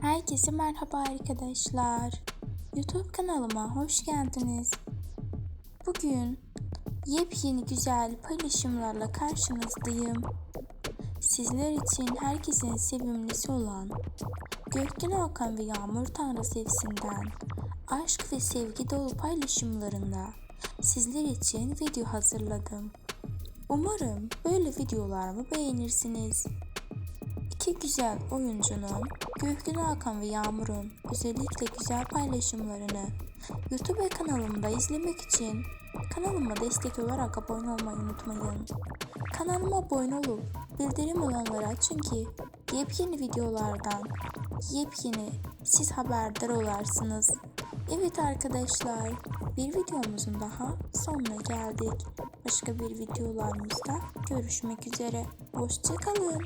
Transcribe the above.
Herkese merhaba arkadaşlar. YouTube kanalıma hoş geldiniz. Bugün yepyeni güzel paylaşımlarla karşınızdayım. Sizler için herkesin sevimlisi olan Gökten Hakan ve Yağmur Tanrı Sevsinden aşk ve sevgi dolu paylaşımlarında sizler için video hazırladım. Umarım böyle videolarımı beğenirsiniz. İki güzel oyuncunun Gökten Hakan ve Yağmur'un özellikle güzel paylaşımlarını YouTube kanalımda izlemek için kanalıma destek olarak abone olmayı unutmayın. Kanalıma abone olup bildirim olanları açın ki yepyeni videolardan yepyeni siz haberdar olarsınız. Evet arkadaşlar bir videomuzun daha sonuna geldik. Başka bir videolarımızda görüşmek üzere. Hoşçakalın.